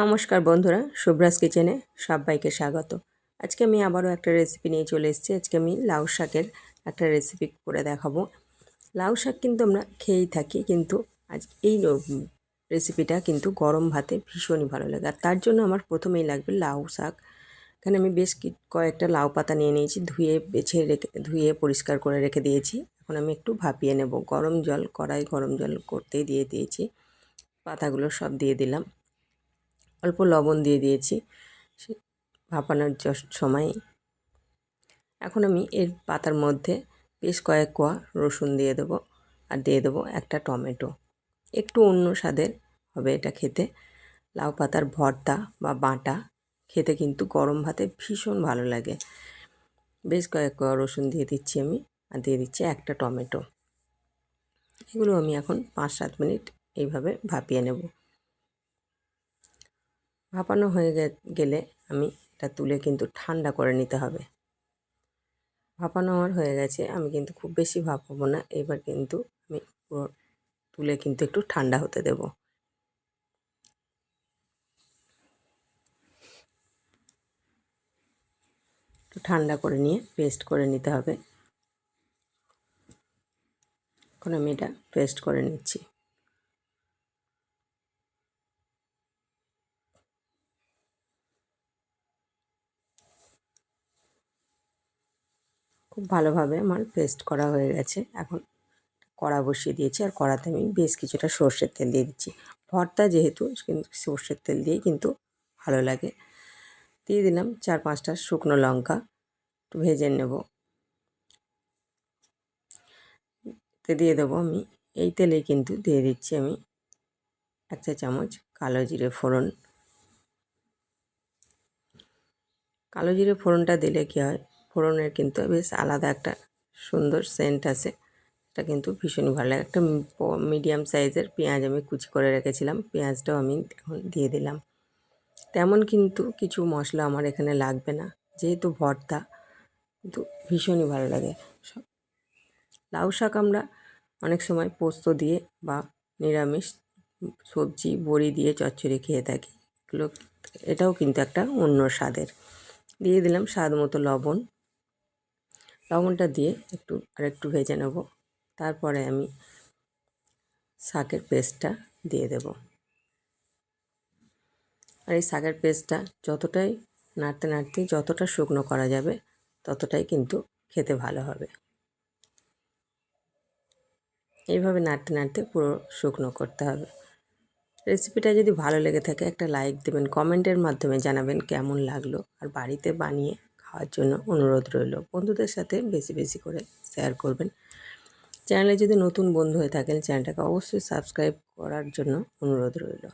নমস্কার বন্ধুরা শুভ্রাস কিচেনে সবাইকে স্বাগত। আজকে আমি আবারও একটা রেসিপি নিয়ে চলে এসেছি। আজকে আমি লাউ শাকের একটা রেসিপি করে দেখাবো। লাউ শাক কিন্তু আমরা খেয়েই থাকি, কিন্তু আজ এই রেসিপিটা কিন্তু গরম ভাতে ভীষণই ভালো লাগে। আর তার জন্য আমার প্রথমেই লাগবে লাউ শাক। এখানে আমি বেশ কয়েকটা লাউ পাতা নিয়ে নিয়েছি, ধুয়ে বেছে রেখে ধুয়ে পরিষ্কার করে রেখে দিয়েছি। এখন আমি একটু ভাপিয়ে নেব। গরম জল, কড়াই গরম জল করতেই দিয়ে দিয়েছি। পাতাগুলো সব দিয়ে দিলাম। অল্প লবণ দিয়ে দিয়েছি। ভাপানোর সময়। এখন আমি এর পাতার মধ্যে বেশ কয়েক কোয়া রসুন দিয়ে দেবো আর দিয়ে দেবো একটা টমেটো। একটু অন্য স্বাদের হবে এটা খেতে। লাউ পাতার ভর্তা বা বাটা খেতে কিন্তু গরম ভাতে ভীষণ ভালো লাগে। বেশ কয়েক কোয়া রসুন দিয়ে দিচ্ছি আমি আর দিয়ে দিচ্ছি একটা টমেটো। এগুলো আমি এখন পাঁচ সাত মিনিট এইভাবে ভাপিয়ে নেব। ভাপানো হয়ে গেলে আমি এটা তুলে কিন্তু ঠান্ডা করে নিতে হবে। ভাপানো আমার হয়ে গেছে, আমি কিন্তু খুব বেশি ভাপাবো না। এবার কিন্তু আমি তুলে কিন্তু একটু ঠান্ডা হতে দেব। একটু ঠান্ডা করে নিয়ে পেস্ট করে নিতে হবে। এখন আমি এটা পেস্ট করে নিচ্ছি। খুব ভালোভাবে আমার পেস্ট করা হয়ে গেছে। এখন কড়া বসিয়ে দিয়েছি আর কড়াতে আমি বেশ কিছুটা সর্ষের তেল দিয়ে দিচ্ছি। ভর্তা যেহেতু, কিন্তু সর্ষের তেল দিয়েই কিন্তু ভালো লাগে। দিয়ে দিলাম চার পাঁচটা শুকনো লঙ্কা, একটু ভেজে নেব। দিয়ে দেবো আমি, এই তেলেই কিন্তু দিয়ে দিচ্ছি আমি এক চা চামচ কালো জিরে ফোড়ন। কালো জিরে ফোড়নটা দিলে কী হয় ফোড়নের কিন্তু বেশ আলাদা একটা সুন্দর সেন্ট আছে। এটা কিন্তু ভীষণই ভালো লাগে। একটা মিডিয়াম সাইজের পেঁয়াজ আমি কুচি করে রেখেছিলাম। পেঁয়াজটাও আমি এখন দিয়ে দিলাম। তেমন কিন্তু কিছু মশলা আমার এখানে লাগবে না। যেহেতু ভর্তা, কিন্তু ভীষণই ভালো লাগে। লাউ শাক আমরা অনেক সময় পোস্ত দিয়ে বা নিরামিষ সবজি, বড়ি দিয়ে চচ্চড়ি খেয়ে থাকি। এগুলো, এটাও কিন্তু একটা অন্য স্বাদের। দিয়ে দিলাম স্বাদ মতো লবণ। লবণটা দিয়ে একটু, আর একটু ভেজে নেব। তারপরে আমি শাকের পেস্টটা দিয়ে দেব। আর এই শাকের পেস্টটা যতটাই নাড়তে নাড়তে যতটা শুকনো করা যাবে, ততটাই কিন্তু খেতে ভালো হবে। এইভাবে নাড়তে নাড়তে পুরো শুকনো করতে হবে। রেসিপিটা যদি ভালো লেগে থাকে একটা লাইক দেবেন, কমেন্টের মাধ্যমে জানাবেন কেমন লাগল। আর বাড়িতে বানিয়ে খাওয়ার জন্য অনুরোধ রইল। বন্ধুদের সাথে বেশি বেশি করে শেয়ার করবেন। চ্যানেলে যদি নতুন বন্ধু হয়ে থাকেন চ্যানেলটাকে অবশ্যই সাবস্ক্রাইব করার জন্য অনুরোধ রইল।